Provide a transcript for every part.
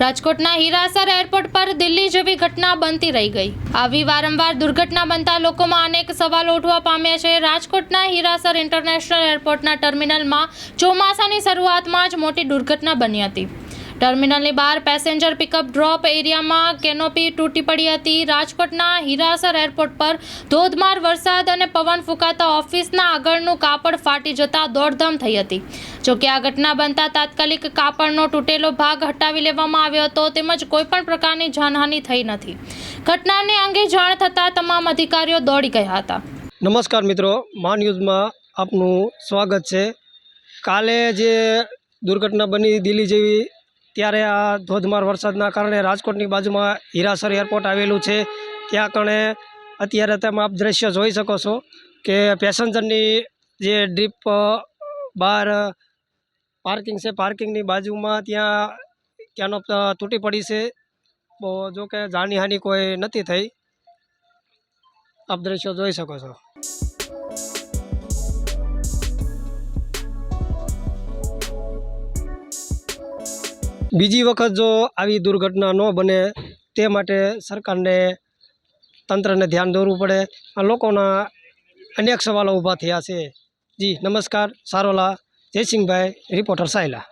રાજકોટના હીરાસર એરપોર્ટ પર દિલ્હી જેવી ઘટના બનતી રહી ગઈ. આવી વારંવાર દુર્ઘટના બનતા લોકોમાં અનેક સવાલો ઉઠવા પામ્યા છે. રાજકોટના હીરાસર ઇન્ટરનેશનલ એરપોર્ટના ટર્મિનલમાં ચોમાસાની શરૂઆતમાં જ મોટી દુર્ઘટના બની હતી. ટર્મિનલની બહાર પેસેન્જર પિકઅપ ડ્રોપ એરિયામાં કેનોપી તૂટી પડી હતી. રાજકોટના હિરાસર એરપોર્ટ પર ધોધમાર વરસાદ અને પવન ફૂંકાતા ઓફિસના આગળનું કાપડ ફાટી જતા દોડધામ થઈ હતી. જોકે આ ઘટના બનતા તાત્કાલિક કાપડનો તૂટેલો ભાગ હટાવી લેવામાં આવ્યો હતો, તેમજ કોઈપણ પ્રકારની જાનહાનિ થઈ નથી. ઘટનાને અંગે જાણ થતાં તમામ અધિકારીઓ દોડી ગયા હતા. નમસ્કાર મિત્રો, મા ન્યૂઝમાં આપનું સ્વાગત છે. કાલે જે દુર્ઘટના બની દિલ્હી જેવી ત્યારે આ ધોધમાર વરસાદના કારણે રાજકોટની બાજુમાં હીરાસર એરપોર્ટ આવેલું છે. ત્યાં કણે અત્યારે તમે આપ દ્રશ્ય જોઈ શકો છો કે પેસેન્જરની જે ડ્રીપ બહાર પાર્કિંગ છે, પાર્કિંગની બાજુમાં ત્યાં ક્યાંનો તૂટી પડી છે. જો કે જાનહાનિ કોઈ નથી થઈ. આપ દ્રશ્યો જોઈ શકો છો. બીજી વખત જો આવી દુર્ઘટના ન બને તે માટે સરકારને તંત્રને ધ્યાન દોરવું પડે. આ લોકોના અનેક સવાલો ઊભા થયા છે. જી, નમસ્કાર, સારોલા, જયસિંહભાઈ, રિપોર્ટર સાયલા.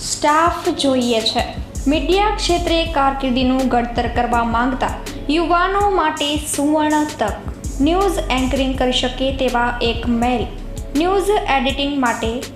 સ્ટાફ જોઈએ છે. મીડિયા ક્ષેત્રે કારકિર્દીનું ઘડતર કરવા માંગતા યુવાનો માટે સુવર્ણ તક. ન્યૂઝ એન્કરિંગ કરી શકે તેવા એક મેલ. ન્યૂઝ એડિટિંગ માટે